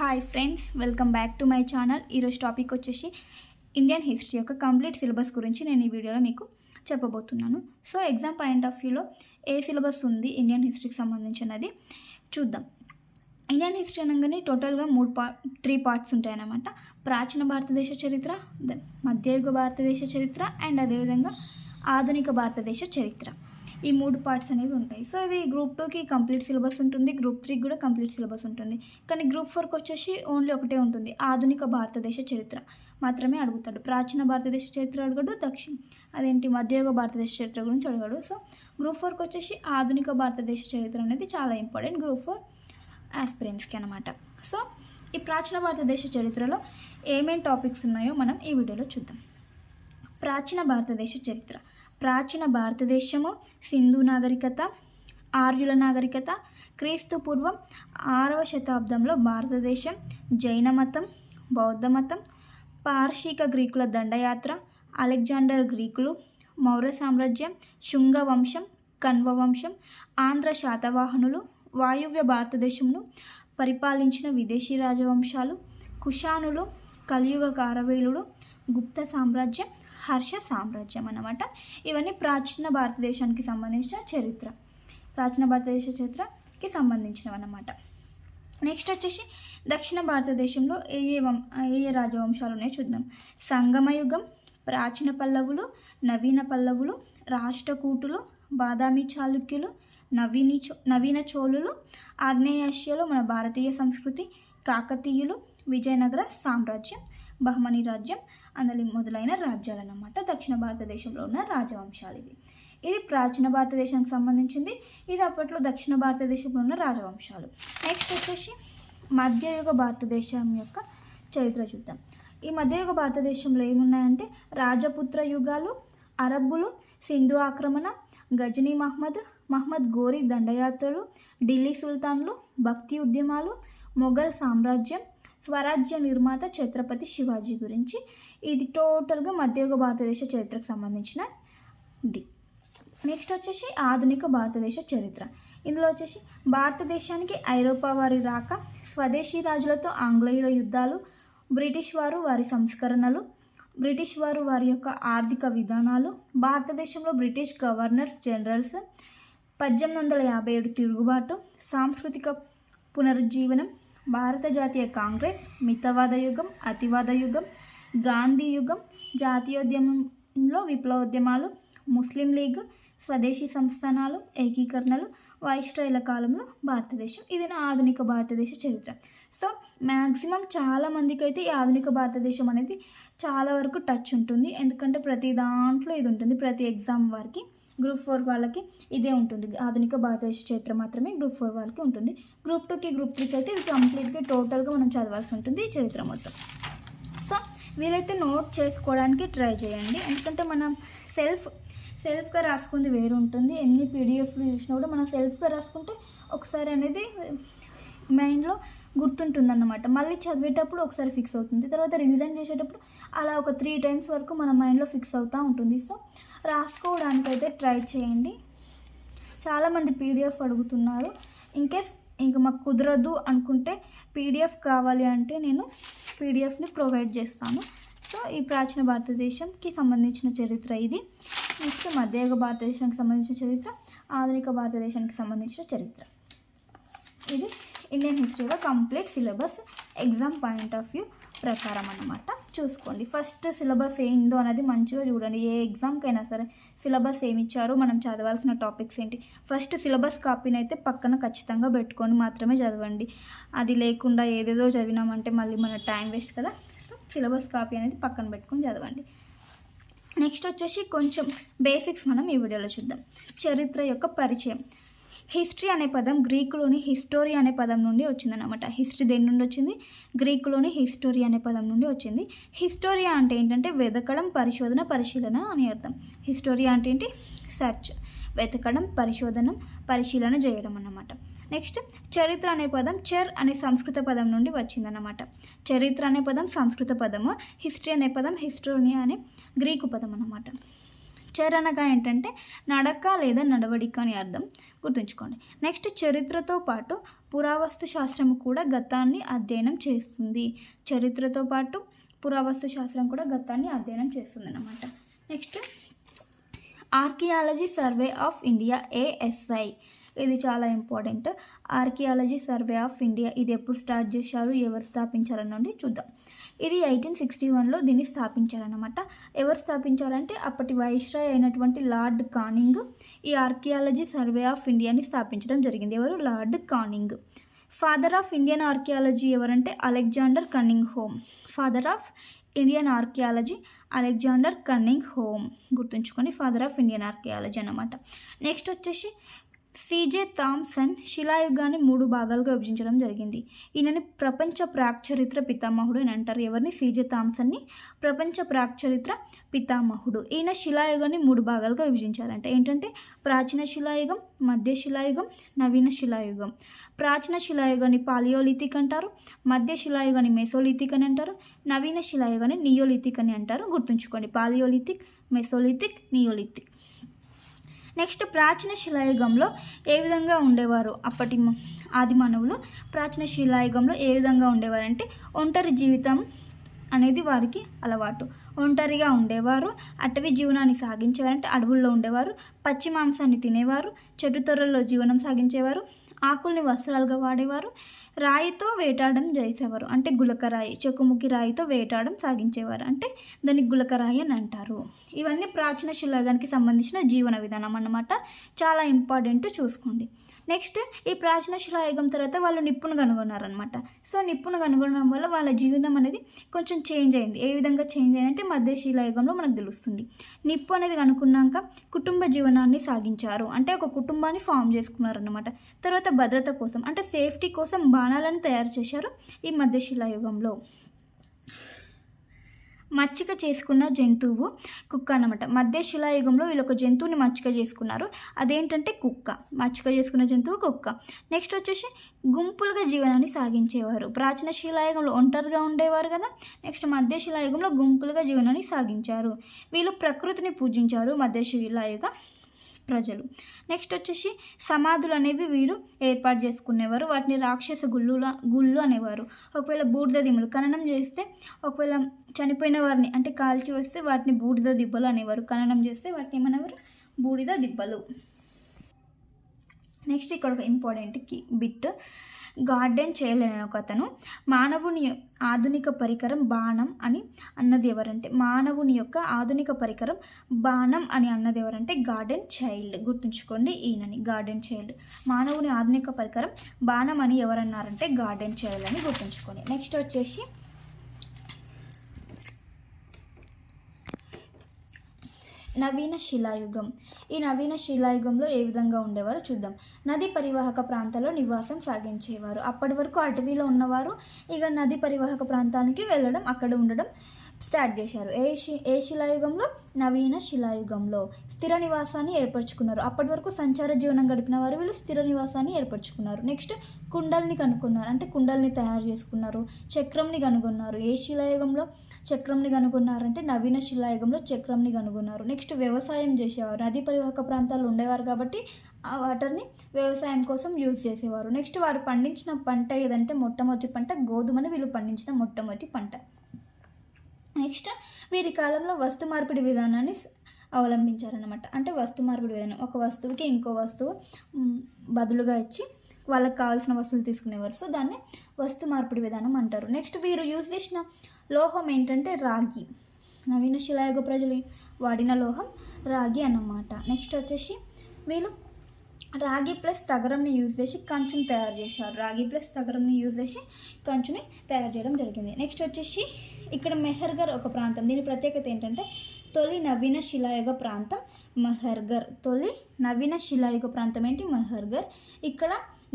Hi friends welcome back to my channel ఈరోజు topic వచ్చేసి Indian history యొక్క complete syllabus గురించి నేను ఈ వీడియోలో మీకు చెప్పబోతున్నాను. సో ఎగ్జామ్ పాయింట్ ఆఫ్ వ్యూలో ఏ సిలబస్ ఉంది ఇండియన్ హిస్టరీకి సంబంధించినది చూద్దాం. ఇండియన్ హిస్టరీ అనగానే టోటల్గా మూడు పా త్రీ పార్ట్స్ ఉంటాయన్నమాట. ప్రాచీన భారతదేశ చరిత్ర ద- మధ్యయుగ భారతదేశ చరిత్ర అండ్ అదేవిధంగా ఆధునిక భారతదేశ చరిత్ర. ఈ మూడు పార్ట్స్ అనేవి ఉంటాయి. సో ఇవి గ్రూప్ టూకి కంప్లీట్ సిలబస్ ఉంటుంది. గ్రూప్ త్రీకి కూడా కంప్లీట్ సిలబస్ ఉంటుంది. కానీ గ్రూప్ ఫోర్కి వచ్చేసి ఓన్లీ ఒకటే ఉంటుంది. ఆధునిక భారతదేశ చరిత్ర మాత్రమే అడుగుతాడు. ప్రాచీన భారతదేశ చరిత్ర అడగడు దక్షిణ అదేంటి మధ్యయుగ భారతదేశ చరిత్ర గురించి అడగడు. సో గ్రూప్ ఫోర్కి వచ్చేసి ఆధునిక భారతదేశ చరిత్ర అనేది చాలా ఇంపార్టెంట్ గ్రూప్ ఫోర్ ఆస్పిరెంట్స్కి అనమాట సో ఈ ప్రాచీన భారతదేశ చరిత్రలో ఏమేం టాపిక్స్ ఉన్నాయో మనం ఈ వీడియోలో చూద్దాం. ప్రాచీన భారతదేశ చరిత్ర. ప్రాచీన భారతదేశము సింధు నాగరికత ఆర్యుల నాగరికత క్రీస్తు పూర్వం ఆరవ శతాబ్దంలో భారతదేశం జైన మతం బౌద్ధ మతం పార్షిక గ్రీకుల దండయాత్ర అలెగ్జాండర్ గ్రీకులు మౌర్య సామ్రాజ్యం శుంగ వంశం కన్వ వంశం ఆంధ్ర శాతవాహనులు వాయువ్య భారతదేశంను పరిపాలించిన విదేశీ రాజవంశాలు కుషానులు కలియుగ కారవేలుడు గుప్త సామ్రాజ్యం హర్ష సామ్రాజ్యం అన్నమాట. ఇవన్నీ ప్రాచీన భారతదేశానికి సంబంధించిన చరిత్ర. ప్రాచీన భారతదేశ చరిత్రకి సంబంధించినవి అన్నమాట. నెక్స్ట్ వచ్చేసి దక్షిణ భారతదేశంలో ఏ ఏ వం ఏ ఏ రాజవంశాలు ఉన్నాయో చూద్దాం. సంగమయుగం ప్రాచీన పల్లవులు నవీన పల్లవులు రాష్ట్రకూటులు బాదామి చాళుక్యులు నవీని చో నవీన చోళులు ఆగ్నేయాసియాలో మన భారతీయ సంస్కృతి కాకతీయులు విజయనగర సామ్రాజ్యం. బహమనీ రాజ్యం అందులో మొదలైన రాజ్యాలు అన్నమాట దక్షిణ భారతదేశంలో ఉన్న రాజవంశాలు ఇవి ఇది ప్రాచీన భారతదేశానికి సంబంధించింది. ఇది అప్పట్లో దక్షిణ భారతదేశంలో ఉన్న రాజవంశాలు. నెక్స్ట్ వచ్చేసి మధ్యయుగ భారతదేశం యొక్క చరిత్ర చూద్దాం. ఈ మధ్యయుగ భారతదేశంలో ఏమున్నాయంటే రాజపుత్ర యుగాలు అరబ్బులు సింధు ఆక్రమణ గజనీ మహ్మద్ మహ్మద్ గోరీ దండయాత్రలు ఢిల్లీ సుల్తాన్లు భక్తి ఉద్యమాలు మొఘల్ సామ్రాజ్యం స్వరాజ్య నిర్మాత ఛత్రపతి శివాజీ గురించి. ఇది టోటల్గా మధ్యయుగ భారతదేశ చరిత్రకు సంబంధించిన ఇది నెక్స్ట్ వచ్చేసి ఆధునిక భారతదేశ చరిత్ర. ఇందులో వచ్చేసి భారతదేశానికి ఐరోపా వారి రాక స్వదేశీ రాజులతో ఆంగ్లేయుల యుద్ధాలు బ్రిటిష్ వారు వారి సంస్కరణలు బ్రిటిష్ వారు వారి యొక్క ఆర్థిక విధానాలు భారతదేశంలో బ్రిటిష్ గవర్నర్స్ జనరల్స్ పద్దెనిమిది వందల యాభై ఏడు తిరుగుబాటు సాంస్కృతిక పునరుజ్జీవనం భారత జాతీయ కాంగ్రెస్ మితవాద యుగం అతివాద యుగం గాంధీ యుగం జాతీయోద్యమంలో విప్లవోద్యమాలు ముస్లిం లీగ్ స్వదేశీ సంస్థానాలు ఏకీకరణలు వైస్రాయిల కాలంలో భారతదేశం. ఇది నా ఆధునిక భారతదేశ చరిత్ర. సో మ్యాక్సిమం చాలా మందికి అయితే ఈ ఆధునిక భారతదేశం అనేది చాలా వరకు టచ్ ఉంటుంది. ఎందుకంటే ప్రతి దాంట్లో ఇది ఉంటుంది. ప్రతి ఎగ్జామ్ వారికి గ్రూప్ ఫోర్ వాళ్ళకి ఇదే ఉంటుంది. ఆధునిక భారతదేశ చరిత్ర మాత్రమే గ్రూప్ ఫోర్ వాళ్ళకి ఉంటుంది. గ్రూప్ టూకి గ్రూప్ త్రీకి అయితే ఇది కంప్లీట్గా టోటల్గా మనం చదవాల్సి ఉంటుంది ఈ చరిత్ర మొత్తం. సో వీలైతే నోట్ చేసుకోవడానికి ట్రై చేయండి. ఎందుకంటే మనం సెల్ఫ్ సెల్ఫ్గా రాసుకుంది వేరు ఉంటుంది. ఎన్ని పీడిఎఫ్లు చూసినా కూడా మనం సెల్ఫ్గా రాసుకుంటే ఒకసారి అనేది మైండ్లో గుర్తుంటుందన్నమాట. మళ్ళీ చదివేటప్పుడు ఒకసారి ఫిక్స్ అవుతుంది. తర్వాత రివిజన్ చేసేటప్పుడు అలా ఒక త్రీ టైమ్స్ వరకు మన మైండ్లో ఫిక్స్ అవుతూ ఉంటుంది. సో రాసుకోవడానికైతే ట్రై చేయండి. చాలామంది పీడిఎఫ్ అడుగుతున్నారు. ఇన్కేస్ ఇంకా మాకు కుదరదు అనుకుంటే పీడిఎఫ్ కావాలి అంటే నేను పీడిఎఫ్ని ప్రొవైడ్ చేస్తాను. సో ఈ ప్రాచీన భారతదేశంకి సంబంధించిన చరిత్ర ఇది. నెక్స్ట్ మధ్యయుగ భారతదేశానికి సంబంధించిన చరిత్ర ఆధునిక భారతదేశానికి సంబంధించిన చరిత్ర. ఇది ఇండియన్ హిస్టరీలో complete syllabus exam point of view ప్రకారం అన్నమాట. చూసుకోండి. ఫస్ట్ సిలబస్ ఏందో అనేది మంచిగా చూడండి. ఏ ఎగ్జామ్కైనా సరే సిలబస్ ఏమిచ్చారో మనం చదవాల్సిన టాపిక్స్ ఏంటి? ఫస్ట్ సిలబస్ కాపీని అయితే పక్కన ఖచ్చితంగా పెట్టుకొని మాత్రమే చదవండి. అది లేకుండా ఏదేదో చదివినామంటే మళ్ళీ మన టైం వేస్ట్ కదా. సో సిలబస్ కాపీ అనేది పక్కన పెట్టుకొని చదవండి. నెక్స్ట్ వచ్చేసి కొంచెం బేసిక్స్ మనం ఈ వీడియోలో చూద్దాం. చరిత్ర యొక్క పరిచయం. హిస్టరీ అనే పదం గ్రీకులోని హిస్టోరీ అనే పదం నుండి వచ్చిందనమాట హిస్టరీ దేని నుండి వచ్చింది? గ్రీకులోని హిస్టోరీ అనే పదం నుండి వచ్చింది. హిస్టోరియా అంటే ఏంటంటే వెతకడం పరిశోధన పరిశీలన అని అర్థం. హిస్టోరియా అంటే ఏంటి? సెర్చ్ వెతకడం పరిశోధన పరిశీలన చేయడం అన్నమాట. నెక్స్ట్ చరిత్ర అనే పదం చర్ అనే సంస్కృత పదం నుండి వచ్చిందన్నమాట. చరిత్ర అనే పదం సంస్కృత పదము హిస్టరీ అనే పదం హిస్టోరియా అనే గ్రీకు పదం అన్నమాట. చర్ ఏంటంటే నడక లేదా నడవడిక అని అర్థం. గుర్తుంచుకోండి. నెక్స్ట్ చరిత్రతో పాటు పురావస్తు శాస్త్రం కూడా గతాన్ని అధ్యయనం చేస్తుంది. చరిత్రతో పాటు పురావస్తు శాస్త్రం కూడా గతాన్ని అధ్యయనం చేస్తుంది అన్నమాట next archaeology survey of India ASI. ఇది చాలా important. Archaeology survey of India ఇది ఎప్పుడు స్టార్ట్ చేశారు ఎవరు స్థాపించారనండి చూద్దాం. ఇది ఎయిటీన్ సిక్స్టీ వన్లో దీన్ని స్థాపించారనమాట ఎవరు స్థాపించారంటే అప్పటి వైస్రాయ్ అయినటువంటి లార్డ్ కానింగ్ ఈ ఆర్కియాలజీ సర్వే ఆఫ్ ఇండియాని స్థాపించడం జరిగింది. ఎవరు? Lord Canning. Father of Indian archaeology ఎవరంటే Alexander Cunningham. Father of Indian archaeology Alexander Cunningham. గుర్తుంచుకొని ఫాదర్ ఆఫ్ ఇండియన్ ఆర్కియాలజీ అన్నమాట. నెక్స్ట్ వచ్చేసి సిజే థామ్సన్ శిలాయుగాన్ని మూడు భాగాలుగా విభజించడం జరిగింది. ఈయనని ప్రపంచ ప్రాక్చరిత్ర పితామహుడు అని అంటారు. ఎవరిని? సిజే థామ్సన్ని ప్రపంచ ప్రాక్చరిత్ర పితామహుడు. ఈయన శిలాయుగాన్ని మూడు భాగాలుగా విభజించారంట. ఏంటంటే ప్రాచీన శిలాయుగం మధ్య శిలాయుగం నవీన శిలాయుగం. ప్రాచీన శిలాయుగాన్ని పాలియోలిథిక్ అంటారు మధ్య శిలాయుగాన్ని మెసోలిథిక్ అని అంటారు నవీన శిలాయుగాన్ని నియోలిథిక్ అని అంటారు. గుర్తుంచుకోండి పాలియోలిథిక్ మెసోలిథిక్ నియోలిథిక్. నెక్స్ట్ ప్రాచీన శిలాయుగంలో ఏ విధంగా ఉండేవారు? అప్పటి ఆది మానవులు ప్రాచీన శిలాయుగంలో ఏ విధంగా ఉండేవారంటే ఒంటరి జీవితం అనేది వారికి అలవాటు. ఒంటరిగా ఉండేవారు అటవీ జీవనాన్ని సాగించేవారంటే అడవుల్లో ఉండేవారు పచ్చి మాంసాన్ని తినేవారు చెట్టు తొర్రల్లో జీవనం సాగించేవారు ఆకుల్ని వస్త్రాలుగా వాడేవారు రాయితో వేటాడడం చేసేవారు అంటే గులకరాయి చెక్కుముఖి రాయితో వేటాడడం సాగించేవారు. అంటే దాన్ని గులకరాయి అని అంటారు. ఇవన్నీ ప్రాచీన శిలాగానికి సంబంధించిన జీవన విధానం అన్నమాట. చాలా ఇంపార్టెంట్ చూసుకోండి. నెక్స్ట్ ఈ ప్రాచీన శిలాయుగం తర్వాత వాళ్ళు నిప్పును కనుగొన్నారనమాట సో నిప్పును కనుగొనడం వల్ల వాళ్ళ జీవితం అనేది కొంచెం చేంజ్ అయింది. ఏ విధంగా చేంజ్ అయిందంటే మధ్య శిలాయుగంలో మనకు తెలుస్తుంది. నిప్పు అనేది కనుక్కున్నాక కుటుంబ జీవనాన్ని సాగించారు. అంటే ఒక కుటుంబాన్ని ఫామ్ చేసుకున్నారనమాట తర్వాత భద్రత కోసం అంటే సేఫ్టీ కోసం బాణాలను తయారు చేశారు ఈ మధ్యశిలాయుగంలో మచ్చిక చేసుకున్న జంతువు కుక్క అనమాట మధ్య శిలాయుగంలో వీళ్ళు ఒక జంతువుని మచ్చిక చేసుకున్నారు. అదేంటంటే కుక్క. మచ్చిక చేసుకున్న జంతువు కుక్క. నెక్స్ట్ వచ్చేసి గుంపులుగా జీవనాన్ని సాగించేవారు. ప్రాచీన శిలాయుగంలో ఒంటరిగా ఉండేవారు కదా. నెక్స్ట్ మధ్య శిలాయుగంలో గుంపులుగా జీవనాన్ని సాగించారు. వీళ్ళు ప్రకృతిని పూజించారు మధ్య శిలాయుగ ప్రజలు. నెక్స్ట్ వచ్చేసి సమాధులు అనేవి వీరు ఏర్పాటు చేసుకునేవారు. వాటిని రాక్షస గుళ్ళు గుళ్ళు అనేవారు. ఒకవేళ బూడిద దిమ్మలు ఖననం చేస్తే ఒకవేళ చనిపోయిన వారిని అంటే కాల్చి వస్తే వాటిని బూడిద దిబ్బలు అనేవారు. ఖననం చేస్తే వాటిని ఏమనేవారు? బూడిద దిబ్బలు. నెక్స్ట్ ఇక్కడ ఒక ఇంపార్టెంట్కి బిట్. గార్డెన్ చేయలేని ఒక అతను మానవుని ఆధునిక పరికరం బాణం అని అన్నది ఎవరంటే మానవుని యొక్క ఆధునిక పరికరం బాణం అని అన్నది ఎవరంటే గార్డెన్ చైల్డ్. గుర్తుంచుకోండి ఈయనని గార్డెన్ చైల్డ్. మానవుని ఆధునిక పరికరం బాణం అని ఎవరన్నారంటే గార్డెన్ చైల్డ్ అని గుర్తుంచుకోండి. నెక్స్ట్ వచ్చేసి నవీన శిలాయుగం. ఈ నవీన శిలాయుగంలో ఏ విధంగా ఉండేవారో చూద్దాం. నది పరివాహక ప్రాంతాల్లో నివాసం సాగించేవారు. అప్పటి వరకు అటవీలో ఉన్నవారు ఇక నది పరివాహక ప్రాంతానికి వెళ్ళడం అక్కడ ఉండడం స్టార్ట్ చేశారు. ఏ శి ఏ శిలాయుగంలో? నవీన శిలాయుగంలో. స్థిర నివాసాన్ని ఏర్పరచుకున్నారు. అప్పటి వరకు సంచార జీవనం గడిపిన వారు వీళ్ళు స్థిర నివాసాన్ని ఏర్పరచుకున్నారు. నెక్స్ట్ కుండల్ని కనుక్కున్నారు. అంటే కుండల్ని తయారు చేసుకున్నారు. చక్రంని కనుగొన్నారు. ఏ శిలాయుగంలో చక్రంని కనుగొన్నారంటే నవీన శిలాయుగంలో చక్రంని కనుగొన్నారు. నెక్స్ట్ వ్యవసాయం చేసేవారు. నదీ పరివాహక ప్రాంతాలు ఉండేవారు కాబట్టి ఆ వాటర్ని వ్యవసాయం కోసం యూజ్ చేసేవారు. నెక్స్ట్ వారు పండించిన పంట ఏదంటే మొట్టమొదటి పంట గోధుమని వీళ్ళు పండించిన మొట్టమొదటి పంట. నెక్స్ట్ వీరి కాలంలో వస్తు మార్పిడి విధానాన్ని అవలంబించారనమాట అంటే వస్తు మార్పిడి విధానం. ఒక వస్తువుకి ఇంకో వస్తువు బదులుగా ఇచ్చి వాళ్ళకి కావాల్సిన వస్తువులు తీసుకునేవారు. సో దాన్ని వస్తు మార్పిడి విధానం అంటారు. నెక్స్ట్ వీరు యూజ్ చేసిన లోహం ఏంటంటే రాగి. నవీన శిలాయుగ ప్రజలు వాడిన లోహం రాగి అన్నమాట. నెక్స్ట్ వచ్చేసి వీళ్ళు రాగి ప్లస్ తగరంని యూజ్ చేసి కంచుని తయారు చేశారు. రాగి ప్లస్ తగరంని యూజ్ చేసి కంచుని తయారు చేయడం జరిగింది. నెక్స్ట్ వచ్చేసి ఇక్కడ మెహర్గర్ ఒక ప్రాంతం. దీని ప్రత్యేకత ఏంటంటే తొలి నవీన శిలాయుగ ప్రాంతం మెహర్గర్ తొలి నవీన శిలాయుగ ప్రాంతం ఏంటి? మెహర్గర్ ఇక్కడ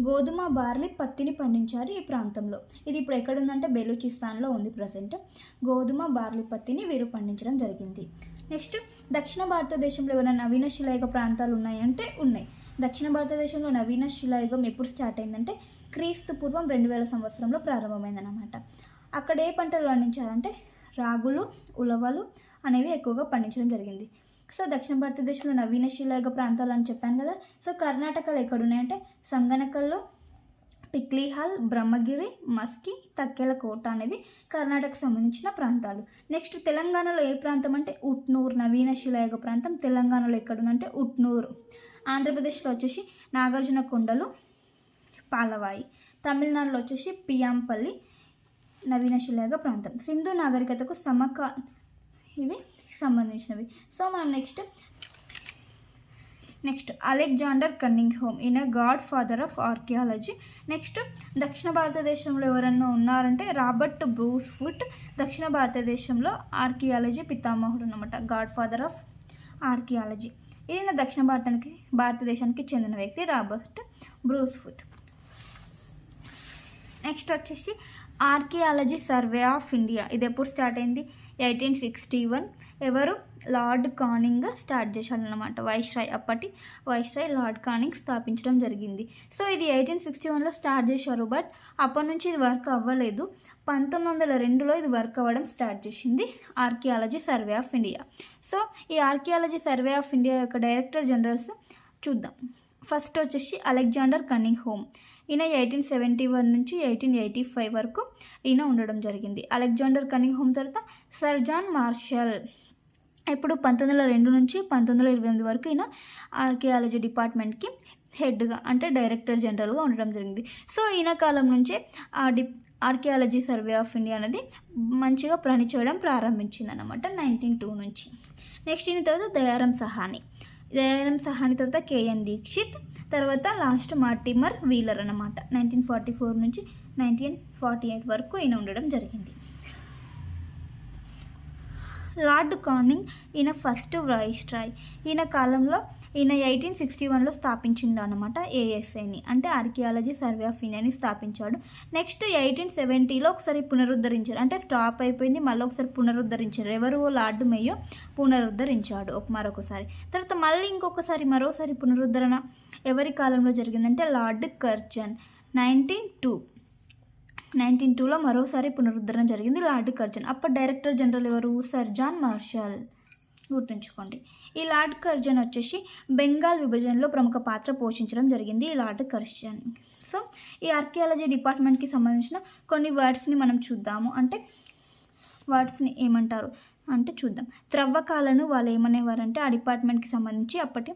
గోధుమ బార్లీ పత్తిని పండించారు ఈ ప్రాంతంలో. ఇది ఇప్పుడు ఎక్కడ ఉందంటే బెలూచిస్తాన్లో ఉంది ప్రజెంట్. గోధుమ బార్లీ పత్తిని వీరు పండించడం జరిగింది. నెక్స్ట్ దక్షిణ భారతదేశంలో ఏమైనా నవీన శిలాయుగ ప్రాంతాలు ఉన్నాయంటే ఉన్నాయి. దక్షిణ భారతదేశంలో నవీన శిలాయుగం ఎప్పుడు స్టార్ట్ అయిందంటే క్రీస్తు పూర్వం రెండు వేల సంవత్సరంలో ప్రారంభమైందనమాట అక్కడ ఏ పంటలు పండించారంటే రాగులు ఉలవలు అనేవి ఎక్కువగా పండించడం జరిగింది. సో దక్షిణ భారతదేశంలో నవీన శిలాయుగ ప్రాంతాలు అని చెప్పాను కదా సో కర్ణాటకలో ఎక్కడున్నాయంటే సంగనకల్లో పిక్లీహాల్ బ్రహ్మగిరి మస్కి తక్కెల కోట అనేవి కర్ణాటకకు సంబంధించిన ప్రాంతాలు. నెక్స్ట్ తెలంగాణలో ఏ ప్రాంతం అంటే ఉట్నూరు నవీన శిలాయుగ ప్రాంతం. తెలంగాణలో ఎక్కడుందంటే ఉట్నూరు. ఆంధ్రప్రదేశ్లో వచ్చేసి నాగార్జున కొండలు పాలవాయి. తమిళనాడులో వచ్చేసి పియాంపల్లి నవీన శిలాగ ప్రాంతం. సింధు నాగరికతకు సమకా ఇవి సంబంధించినవి. సో మనం next next Alexander Cunningham ఈయన God father of archaeology. Next దక్షిణ భారతదేశంలో ఎవరన్నా ఉన్నారంటే రాబర్ట్ బ్రూస్ ఫుట్ దక్షిణ భారతదేశంలో ఆర్కియాలజీ పితామహుడు అనమాట గాడ్ ఫాదర్ ఆఫ్ ఆర్కియాలజీ. ఈయన దక్షిణ భారతానికి భారతదేశానికి చెందిన వ్యక్తి రాబర్ట్ బ్రూస్ ఫుట్. నెక్స్ట్ వచ్చేసి ఆర్కియాలజీ సర్వే ఆఫ్ ఇండియా. ఇది ఎప్పుడు స్టార్ట్ అయింది? Eighteen sixty one. ఎవరు? లార్డ్ కానింగ్ స్టార్ట్ చేశారనమాట వైస్రాయ్ అప్పటి వైస్రాయ్ లార్డ్ కానింగ్ స్థాపించడం జరిగింది. సో ఇది ఎయిటీన్ సిక్స్టీ వన్లో స్టార్ట్ చేశారు. బట్ అప్పటి నుంచి ఇది వర్క్ అవ్వలేదు. పంతొమ్మిది వందల రెండులో ఇది వర్క్ అవ్వడం స్టార్ట్ చేసింది archaeology survey of India. So ఈ ఆర్కియాలజీ సర్వే ఆఫ్ ఇండియా యొక్క డైరెక్టర్ జనరల్స్ చూద్దాం. ఫస్ట్ వచ్చేసి అలెగ్జాండర్ కన్నింగ్ హోమ్. ఈయన ఎయిటీన్ సెవెంటీ వన్ నుంచి ఎయిటీన్ ఎయిటీ ఫైవ్ వరకు ఈయన ఉండడం జరిగింది. అలెగ్జాండర్ కన్నింగ్ హోమ్ తర్వాత సర్ జాన్ మార్షల్ ఇప్పుడు పంతొమ్మిది వందల రెండు నుంచి పంతొమ్మిది వందల ఇరవై ఎనిమిది వరకు ఈయన ఆర్కియాలజీ డిపార్ట్మెంట్కి హెడ్గా అంటే డైరెక్టర్ జనరల్గా ఉండడం జరిగింది. సో ఈయన కాలం నుంచే ఆ the archaeology survey of India అనేది మంచిగా పనిచేయడం ప్రారంభించింది అనమాట నైన్టీన్ టూ నుంచి. నెక్స్ట్ ఈయన తర్వాత దయారం సహాని. దయారం సహాని తర్వాత కేఎన్ దీక్షిత్ తర్వాత లాస్ట్ మార్టిమర్ వీలర్ అనమాట నైన్టీన్ ఫార్టీ ఫోర్ నుంచి నైన్టీన్ ఫార్టీ ఎయిట్ వరకు ఈయన ఉండడం జరిగింది. లార్డ్ కార్నింగ్ ఈయన ఫస్ట్ వైస్ట్రాయ్ ఈయన కాలంలో ఈయన ఎయిటీన్ సిక్స్టీ వన్లో స్థాపించిండు అనమాట ఏఎస్ఐని. అంటే ఆర్కియాలజీ సర్వే ఆఫ్ ఇండియాని స్థాపించాడు. నెక్స్ట్ ఎయిటీన్ సెవెంటీలో ఒకసారి పునరుద్ధరించారు. అంటే స్టాప్ అయిపోయింది మళ్ళీ ఒకసారి పునరుద్ధరించారు. ఎవరు? లార్డ్ మేయో పునరుద్ధరించాడు ఒక మరొకసారి. తర్వాత మళ్ళీ ఇంకొకసారి మరోసారి పునరుద్ధరణ ఎవరి కాలంలో జరిగిందంటే Lord Curzon. Nineteen two. Nineteen టూలో మరోసారి పునరుద్ధరణ జరిగింది లార్డ్ కర్జన్. అప్పటి డైరెక్టర్ జనరల్ ఎవరు? Sir John Marshall. గుర్తుంచుకోండి. ఈ లార్డ్ కర్జన్ వచ్చేసి బెంగాల్ విభజనలో ప్రముఖ పాత్ర పోషించడం జరిగింది ఈ లార్డ్ కర్జన్. సో ఈ ఆర్కియాలజీ డిపార్ట్మెంట్కి సంబంధించిన కొన్ని వర్డ్స్ని మనం చూద్దాము. అంటే వర్డ్స్ని ఏమంటారు? అంటే చూద్దాం. త్రవ్వకాలను వాళ్ళు ఏమనేవారంటే ఆ డిపార్ట్మెంట్కి సంబంధించి అప్పటి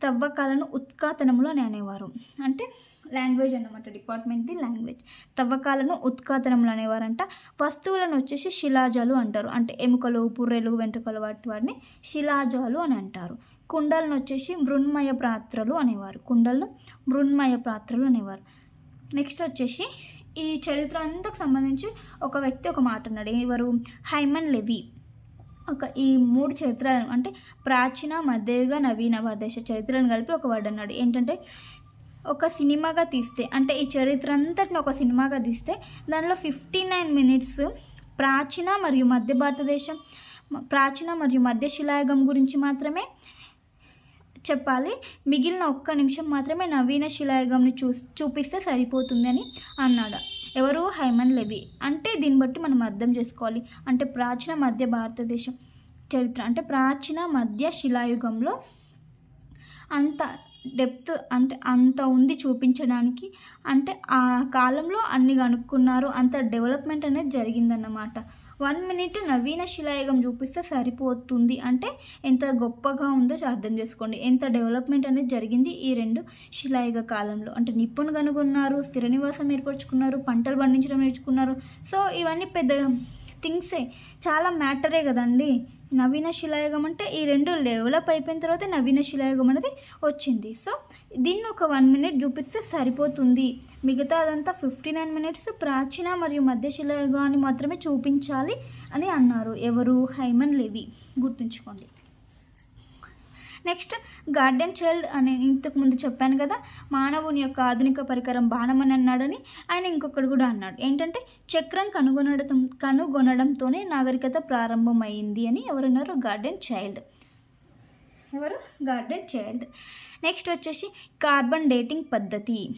త్రవ్వకాలను ఉత్కాతనములు అని అనేవారు అంటే లాంగ్వేజ్ అన్నమాట డిపార్ట్మెంట్ది లాంగ్వేజ్. తవ్వకాలను ఉత్కాతనములు అనేవారంట. వస్తువులను వచ్చేసి శిలాజాలు అంటారు. అంటే ఎముకలు పుర్రెలు వెంట్రుకలు వాటి వాటిని శిలాజాలు అని అంటారు. కుండలను వచ్చేసి మృణ్మయ పాత్రలు అనేవారు. కుండలను మృణ్మయ పాత్రలు అనేవారు. నెక్స్ట్ వచ్చేసి ఈ చరిత్ర అంతకు సంబంధించి ఒక వ్యక్తి ఒక మాట అన్నాడు. ఎవరు? Hyman Levy. ఒక ఈ మూడు చరిత్రలను అంటే ప్రాచీన మధ్యయుగ నవీన భారతదేశ చరిత్రలను కలిపి ఒక వర్డ్ అన్నాడు. ఏంటంటే ఒక సినిమాగా తీస్తే అంటే ఈ చరిత్ర అంతటిని ఒక సినిమాగా తీస్తే దానిలో ఫిఫ్టీ నైన్ మినిట్స్ ప్రాచీన మరియు మధ్య భారతదేశం ప్రాచీన మరియు మధ్య శిలాయుగం గురించి మాత్రమే చెప్పాలి. మిగిలిన ఒక్క నిమిషం మాత్రమే నవీన శిలాయుగంని చూ చూపిస్తే సరిపోతుంది అని అన్నాడు. ఎవరు? Hyman Levy. అంటే దీన్ని బట్టి మనం అర్థం చేసుకోవాలి. అంటే ప్రాచీన మధ్య భారతదేశం చరిత్ర అంటే ప్రాచీన మధ్య శిలాయుగంలో అంత డెప్త్ అంటే అంత ఉంది చూపించడానికి. అంటే ఆ కాలంలో అన్ని కనుక్కున్నారు. అంత డెవలప్మెంట్ అనేది జరిగిందన్నమాట. వన్ మినిట్ నవీన శిలాయుగం చూపిస్తే సరిపోతుంది. అంటే ఎంత గొప్పగా ఉందో అర్థం చేసుకోండి. ఎంత డెవలప్మెంట్ అనేది జరిగింది ఈ రెండు శిలాయుగ కాలంలో. అంటే నిప్పును కనుగొన్నారు స్థిర నివాసం ఏర్పరచుకున్నారు పంటలు పండించడం నేర్చుకున్నారు. సో ఇవన్నీ పెద్ద థింగ్సే. చాలా మ్యాటరే కదండి. నవీన శిలాయుగం అంటే ఈ రెండు డెవలప్ అయిపోయిన తర్వాత నవీన శిలాయుగం అనేది వచ్చింది. సో దీన్ని ఒక వన్ మినిట్ చూపిస్తే సరిపోతుంది. మిగతా అదంతా ఫిఫ్టీ నైన్ మినిట్స్ ప్రాచీన మరియు మధ్య శిలాయుగాన్ని మాత్రమే చూపించాలి అని అన్నారు ఎవరు? Hyman Levy. గుర్తుంచుకోండి. నెక్స్ట్ గార్డెన్ చైల్డ్ అని ఇంతకు ముందు చెప్పాను కదా మానవుని యొక్క ఆధునిక పరికరం బాణం అని అన్నాడని ఆయన ఇంకొకటి కూడా అన్నాడు. ఏంటంటే చక్రం కనుగొనడం కనుగొనడంతోనే నాగరికత ప్రారంభమైంది అని ఎవరున్నారు? Gordon Childe. ఎవరు? Gordon Childe. నెక్స్ట్ వచ్చేసి కార్బన్ డేటింగ్ పద్ధతి.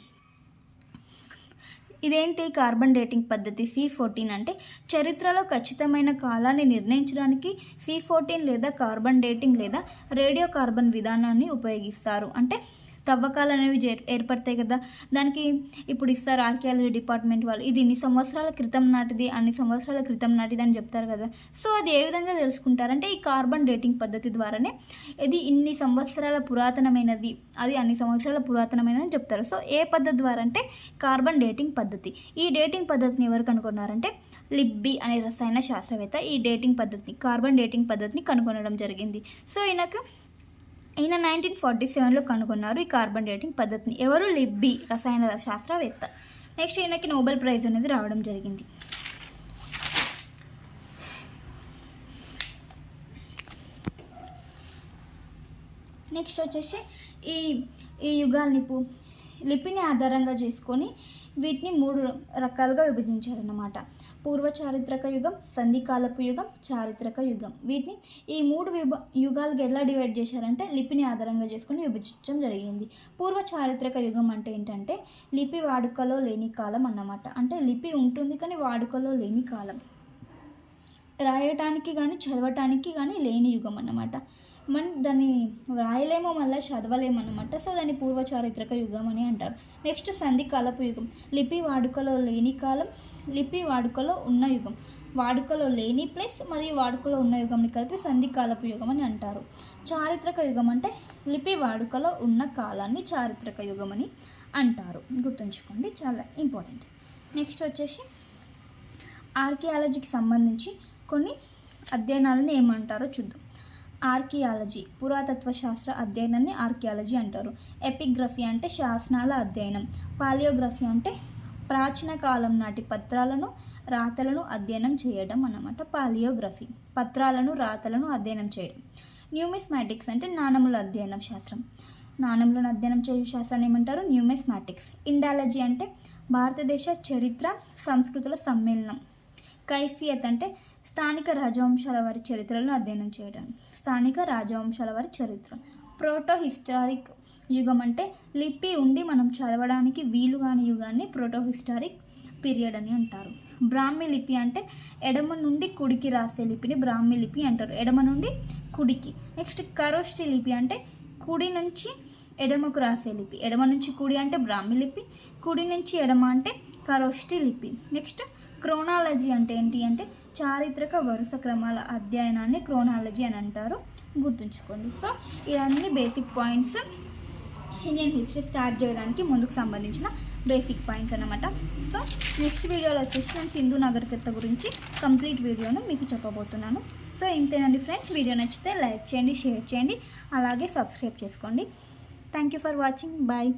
ఇదేంటి కార్బన్ డేటింగ్ పద్ధతి సి ఫోర్టీన్ అంటే చరిత్రలో ఖచ్చితమైన కాలాన్ని నిర్ణయించడానికి సి ఫోర్టీన్ లేదా కార్బన్ డేటింగ్ లేదా రేడియో కార్బన్ విధానాన్ని ఉపయోగిస్తారు. అంటే తవ్వకాలు అనేవి ఏర్పడతాయి కదా. దానికి ఇప్పుడు ఇస్తారు ఆర్కియాలజీ డిపార్ట్మెంట్ వాళ్ళు ఇది ఇన్ని సంవత్సరాల క్రితం నాటిది అన్ని సంవత్సరాల క్రితం నాటిది అని చెప్తారు కదా. సో అది ఏ విధంగా తెలుసుకుంటారంటే ఈ కార్బన్ డేటింగ్ పద్ధతి ద్వారానే ఇది ఇన్ని సంవత్సరాల పురాతనమైనది అది అన్ని సంవత్సరాల పురాతనమైనది చెప్తారు. సో ఏ పద్ధతి ద్వారా అంటే కార్బన్ డేటింగ్ పద్ధతి. ఈ డేటింగ్ పద్ధతిని ఎవరు కనుగొన్నారంటే లిబ్బి అనే రసాయన శాస్త్రవేత్త ఈ డేటింగ్ పద్ధతిని కార్బన్ డేటింగ్ పద్ధతిని కనుగొనడం జరిగింది. సో ఈయనకు ఈయన నైన్టీన్ ఫార్టీ సెవెన్లో కనుగొన్నారు ఈ కార్బన్ డేటింగ్ పద్ధతిని. ఎవరు? లిబ్బి రసాయన శాస్త్రవేత్త. నెక్స్ట్ ఈయనకి నోబెల్ ప్రైజ్ అనేది రావడం జరిగింది. నెక్స్ట్ వచ్చేసి ఈ ఈ యుగాల్ని నిపు లిపిని ఆధారంగా చేసుకొని వీటిని మూడు రకాలుగా విభజించారన్నమాట. పూర్వ చారిత్రక యుగం సంధికాలపు యుగం చారిత్రక యుగం. వీటిని ఈ మూడు విభ యుగాలుగా ఎలా డివైడ్ చేశారంటే లిపిని ఆధారంగా చేసుకొని విభజించడం జరిగింది. పూర్వ చారిత్రక యుగం అంటే ఏంటంటే లిపి వాడుకలో లేని కాలం అన్నమాట. అంటే లిపి ఉంటుంది కానీ వాడుకలో లేని కాలం. రాయటానికి కానీ చదవటానికి కానీ లేని యుగం అన్నమాట. మనం దాన్ని వ్రాయలేమో మళ్ళీ చదవలేము అన్నమాట సో దాన్ని పూర్వ చారిత్రక యుగం అని అంటారు. నెక్స్ట్ సంధి కాలపు యుగం. లిపి వాడుకలో లేని కాలం లిపి వాడుకలో ఉన్న యుగం. వాడుకలో లేని ప్లస్ మరియు వాడుకలో ఉన్న యుగంని కలిపి సంధి కాలపు యుగం అని అంటారు. చారిత్రక యుగం అంటే లిపి వాడుకలో ఉన్న కాలాన్ని చారిత్రక యుగం అని అంటారు. గుర్తుంచుకోండి చాలా ఇంపార్టెంట్. నెక్స్ట్ వచ్చేసి ఆర్కియాలజీకి సంబంధించి కొన్ని అధ్యయనాలను ఏమంటారో చూద్దాం. ఆర్కియాలజీ పురాతత్వ శాస్త్ర అధ్యయనాన్ని ఆర్కియాలజీ అంటారు. ఎపిగ్రఫీ అంటే శాసనాల అధ్యయనం. పాలియోగ్రఫీ అంటే ప్రాచీన కాలం నాటి పత్రాలను రాతలను అధ్యయనం చేయడం అన్నమాట పాలియోగ్రఫీ. పత్రాలను రాతలను అధ్యయనం చేయడం. న్యూమిస్మాటిక్స్ అంటే నాణముల అధ్యయనం శాస్త్రం. నాణములను అధ్యయనం చేయు శాస్త్రాన్ని ఏమంటారు? న్యూమిస్మాటిక్స్. ఇండాలజీ అంటే భారతదేశ చరిత్ర సంస్కృతుల సమ్మేళనం. కైఫియత్ అంటే స్థానిక రాజవంశాల వారి చరిత్రలను అధ్యయనం చేయడం. స్థానిక రాజవంశాల వారి చరిత్ర. ప్రోటో హిస్టారిక్ యుగం అంటే లిపి ఉండి మనం చదవడానికి వీలు కాని యుగాన్ని ప్రోటో హిస్టారిక్ పీరియడ్ అని అంటారు. బ్రాహ్మీ లిపి అంటే ఎడమ నుండి కుడికి రాసే లిపిని బ్రాహ్మీ లిపి అంటారు. ఎడమ నుండి కుడికి. నెక్స్ట్ కరోష్టి లిపి అంటే కుడి నుంచి ఎడమకు రాసే లిపి. ఎడమ నుంచి కుడి అంటే బ్రాహ్మీ లిపి కుడి నుంచి ఎడమ అంటే కరోష్టి లిపి. నెక్స్ట్ క్రోనాలజీ అంటే ఏంటి అంటే చారిత్రక వరుస క్రమాల అధ్యయనాన్ని క్రోనాలజీ అని అంటారు. గుర్తుంచుకోండి. సో ఇవన్నీ basic points. Indian history start చేయడానికి ముందుకు సంబంధించిన బేసిక్ పాయింట్స్ అన్నమాట. సో నెక్స్ట్ వీడియోలో వచ్చేసి నేను సింధు నాగరికత గురించి కంప్లీట్ వీడియోను మీకు చెప్పబోతున్నాను. సో ఇంతేనండి ఫ్రెండ్స్. వీడియో నచ్చితే లైక్ చేయండి షేర్ చేయండి. అలాగే సబ్స్క్రైబ్ చేసుకోండి. Thank you for watching. Bye.